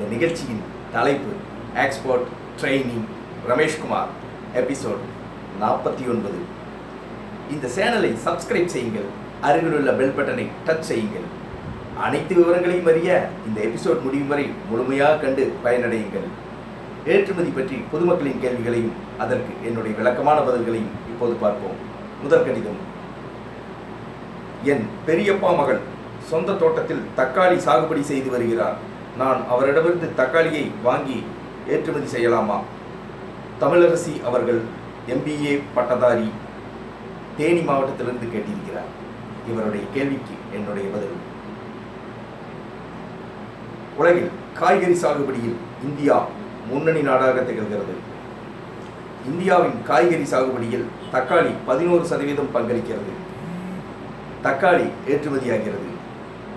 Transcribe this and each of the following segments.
இந்த நிகழ்ச்சியின் தலைப்பு எக்ஸ்போர்ட் ட்ரைனிங் ரமேஷ்குமார் எபிசோட் நாற்பத்தி ஒன்பது. இந்த சேனலை சப்ஸ்கிரைப் செய்யுங்கள் அருகிலுள்ள பெல் பட்டனை டச் செய்யுங்கள். அனைத்து விவரங்களையும் அறிய இந்த எபிசோட் முடியும் வரை முழுமையாக கண்டு பயனடையுங்கள். ஏற்றுமதி பற்றி பொதுமக்களின் கேள்விகளையும் அதற்கு என்னுடைய விளக்கமான பதில்களையும் இப்போது பார்ப்போம். முதல் கடிதம். என் பெரியப்பா மகன் சொந்த தோட்டத்தில் தக்காளி சாகுபடி செய்து வருகிறார். நான் அவரிடமிருந்து தக்காளியை வாங்கி ஏற்றுமதி செய்யலாமா? தமிழரசி அவர்கள் எம்பிஏ பட்டதாரி தேனி மாவட்டத்திலிருந்து கேட்டிருக்கிறார். இவருடைய கேள்விக்கு என்னுடைய பதில். உலகில் காய்கறி சாகுபடியில் இந்தியா முன்னணி நாடாக திகழ்கிறது. இந்தியாவின் காய்கறி சாகுபடியில் தக்காளி பதினோரு சதவீதம் பங்களிக்கிறது. தக்காளி ஏற்றுமதியாகிறது.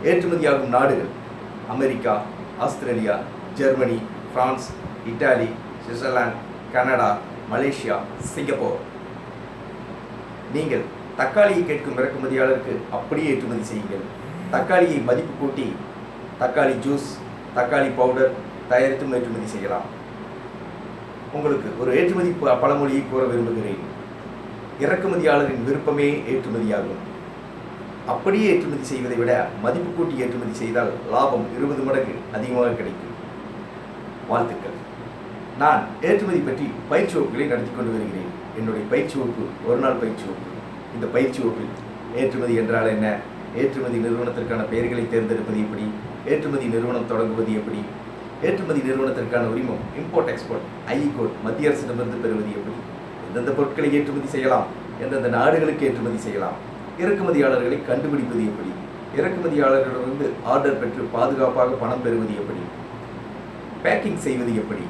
ஏற்றுமதியாகும் நாடுகள் America Australia Germany France Italy Switzerland Canada Malaysia Singapore. நீங்கள் தக்காளியை கேட்கும் இறக்குமதியாளருக்கு அப்படியே ஏற்றுமதி செய்யுங்கள். தக்காளியை மதிப்பு கூட்டி தக்காளி ஜூஸ் தக்காளி பவுடர் தயாரித்தும் ஏற்றுமதி செய்யலாம். உங்களுக்கு ஒரு ஏற்றுமதி பழமொழியை கூற விரும்புகிறேன். இறக்குமதியாளரின் விருப்பமே ஏற்றுமதியாகும். அப்படியே ஏற்றுமதி செய்வதை விட மதிப்பு கூட்டி ஏற்றுமதி செய்தால் லாபம் இருபது மடங்கு அதிகமாக கிடைக்கும். வாழ்த்துக்கள். நான் ஏற்றுமதி பற்றி பயிற்சி வகுப்புகளை நடத்தி கொண்டு வருகிறேன். என்னுடைய பயிற்சி வகுப்பு ஒரு நாள் பயிற்சி வகுப்பு. இந்த பயிற்சி வகுப்பில் ஏற்றுமதி என்றால் என்ன? ஏற்றுமதி நிறுவனத்திற்கான பெயர்களை தேர்ந்தெடுப்பது எப்படி? ஏற்றுமதி நிறுவனம் தொடங்குவது எப்படி? ஏற்றுமதி நிறுவனத்திற்கான உரிமம் இம்போர்ட் எக்ஸ்போர்ட் ஐ கோட் மத்திய அரசிடமிருந்து பெறுவது எப்படி? எந்தெந்த பொருட்களை ஏற்றுமதி செய்யலாம்? எந்தெந்த நாடுகளுக்கு ஏற்றுமதி செய்யலாம்? இறக்குமதியாளர்களை கண்டுபிடிப்பது எப்படி? இறக்குமதியாளர்களிடமிருந்து ஆர்டர் பெற்று பாதுகாப்பாக பணம் பெறுவது எப்படி? பேக்கிங் செய்வது எப்படி?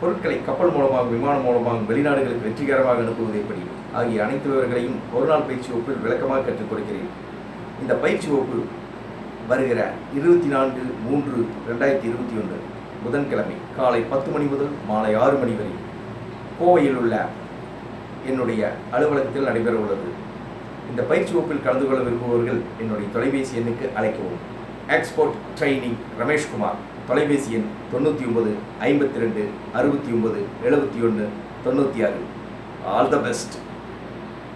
பொருட்களை கப்பல் மூலமாக விமானம் மூலமாக வெளிநாடுகளுக்கு வெற்றிகரமாக அனுப்புவது எப்படி? ஆகிய அனைத்து விவரங்களையும் ஒரு நாள் பயிற்சி வகுப்பில் விளக்கமாக கற்றுக் கொடுக்கிறேன். இந்த பயிற்சி வகுப்பு வருகிற இருபத்தி நான்கு மூன்று ரெண்டாயிரத்தி இருபத்தி ஒன்று புதன்கிழமை காலை பத்து மணி முதல் மாலை ஆறு மணி வரை கோவையில் உள்ள என்னுடைய அலுவலகத்தில் நடைபெற உள்ளது இந்த பயிற்சி வகுப்பில் கலந்து கொள்ள விரும்புபவர்கள் என்னுடைய தொலைபேசி எண்ணுக்கு அழைக்கவும். எக்ஸ்போர்ட் ட்ரைனிங் ரமேஷ்குமார் தொலைபேசி எண் தொண்ணூற்றி ஒன்பது ஐம்பத்தி ரெண்டு அறுபத்தி ஒன்பது எழுபத்தி ஒன்று தொண்ணூற்றி ஆறு. All the best